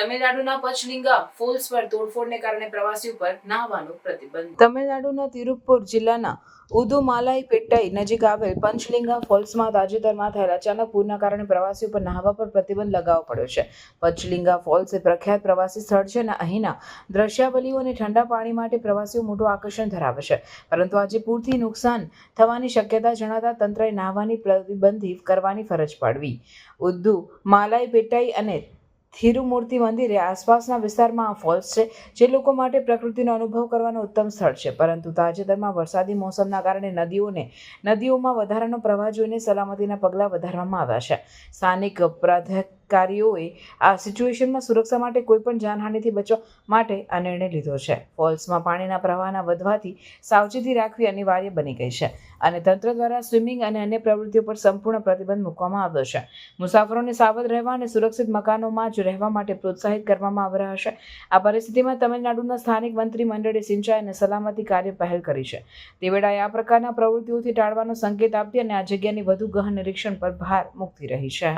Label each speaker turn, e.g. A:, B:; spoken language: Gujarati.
A: તમિલનાડુના પચલિંગા ફોલ્સ પર તોડફોડને કારણે પ્રવાસીઓ પર નાહવાનો પ્રતિબંધ. તમિલનાડુના તિરુપુર જિલ્લાના ઉદુમાલાઈ પેટ્ટાઈ નજીક આવેલ પંચલિંગા ફોલ્સમાં તાજેતરમાં થયેલા અચાનક પૂરના કારણે પ્રવાસીઓ પર નાહવા પર પ્રતિબંધ લગાવવો પડ્યો છે. પંચલિંગા ફોલ્સ એ પ્રખ્યાત પ્રવાસી સ્થળ છે અને અહીંના દ્રશ્યાવલીઓ અને ઠંડા પાણી માટે પ્રવાસીઓ મોટું આકર્ષણ ધરાવે છે. પરંતુ આજે પૂરથી નુકસાન થવાની શક્યતા જણાતા તંત્રએ નાહવાની પ્રતિબંધિત કરવાની ફરજ પાડવી. ઉદ્દુ માલાઈ પેટાઈ અને થિરુમૂર્તિ મંદિરે આસપાસના વિસ્તારમાં આ ફોલ્સ છે, જે લોકો માટે પ્રકૃતિનો અનુભવ કરવાનું ઉત્તમ સ્થળ છે. પરંતુ તાજેતરમાં વરસાદી મોસમના કારણે નદીઓને, નદીઓમાં વધારાનો પ્રવાહ જોઈને સલામતીના પગલાં વધારવામાં આવ્યા છે. સ્થાનિક પ્રાધિકારીઓએ આ સિચ્યુએશનમાં સુરક્ષા માટે કોઈપણ જાનહાનિથી બચવા માટે આ નિર્ણય લીધો છે. ફોલ્સમાં પાણીના પ્રવાહના વધવાથી સાવચેતી રાખવી અનિવાર્ય બની ગઈ છે અને તંત્ર દ્વારા સ્વિમિંગ અને અન્ય પ્રવૃત્તિઓ પર સંપૂર્ણ પ્રતિબંધ મૂકવામાં આવ્યો છે. મુસાફરોને સાવધ રહેવા અને સુરક્ષિત મકાનોમાં જ રહેવા માટે પ્રોત્સાહિત કરવામાં આવી રહ્યા છે. આ પરિસ્થિતિમાં તમિલનાડુના સ્થાનિક મંત્રી મંડળે સિંચાઈ અને સલામતી કાર્ય પહેલ કરી છે. તે વેળાએ આ પ્રકારના પ્રવૃત્તિઓથી ટાળવાનો સંકેત આપતી અને આ જગ્યાની વધુ ગહન નિરીક્ષણ પર ભાર મૂકતી રહી છે.